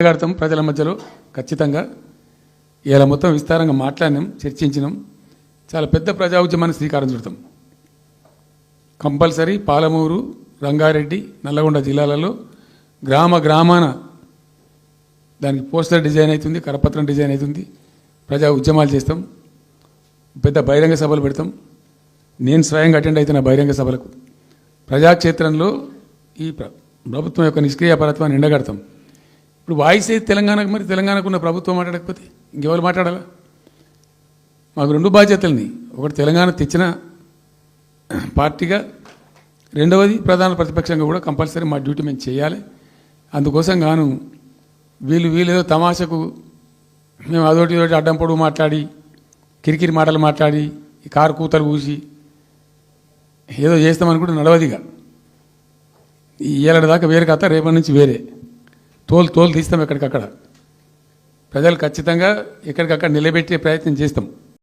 మాట్లాడతాం ప్రజల మధ్యలో. ఖచ్చితంగా ఇలా మొత్తం విస్తారంగా మాట్లాడినాం చర్చించినాం. చాలా పెద్ద ప్రజా ఉద్యమాన్ని శ్రీకారం చుడతాం. కంపల్సరీ పాలమూరు రంగారెడ్డి నల్లగొండ జిల్లాలలో గ్రామ గ్రామాన దానికి పోస్టర్ డిజైన్ అవుతుంది కరపత్రం డిజైన్ అవుతుంది. ప్రజా ఉద్యమాలు చేస్తాం. పెద్ద బహిరంగ సభలు పెడతాం. నేను స్వయంగా అటెండ్ అవుతున్న బహిరంగ సభలకు ప్రజాక్షేత్రంలో ఈ ప్రభుత్వం యొక్క నిష్క్రియ పరత్వాన్ని ఎండగడతాం. ఇప్పుడు వాయిస్ అయితే తెలంగాణకు మరి? తెలంగాణకు ఉన్న ప్రభుత్వం మాట్లాడకపోతే ఇంకెవరు మాట్లాడాలా? మాకు రెండు బాధ్యతలని. ఒకటి తెలంగాణ తెచ్చిన పార్టీగా రెండవది ప్రధాన ప్రతిపక్షంగా కూడా కంపల్సరీ మా డ్యూటీ మేము చేయాలి. అందుకోసం గాను వీళ్ళు వీళ్ళు ఏదో తమాషకు మేము అదోటి ఇదొకటి అడ్డం పొడుగు మాట్లాడి కిరికిరి మాటలు మాట్లాడి ఈ కారు కూతలు కూసి ఏదో చేస్తామనుకుంటే నడవదిగా. ఈ ఏళ్ళ దాకా వేరే కథ రేపటి నుంచి వేరే. తోలు తోలు తీస్తాం ఎక్కడికక్కడ. ప్రజలు ఖచ్చితంగా ఎక్కడికక్కడ నిలబెట్టే ప్రయత్నం చేస్తాం.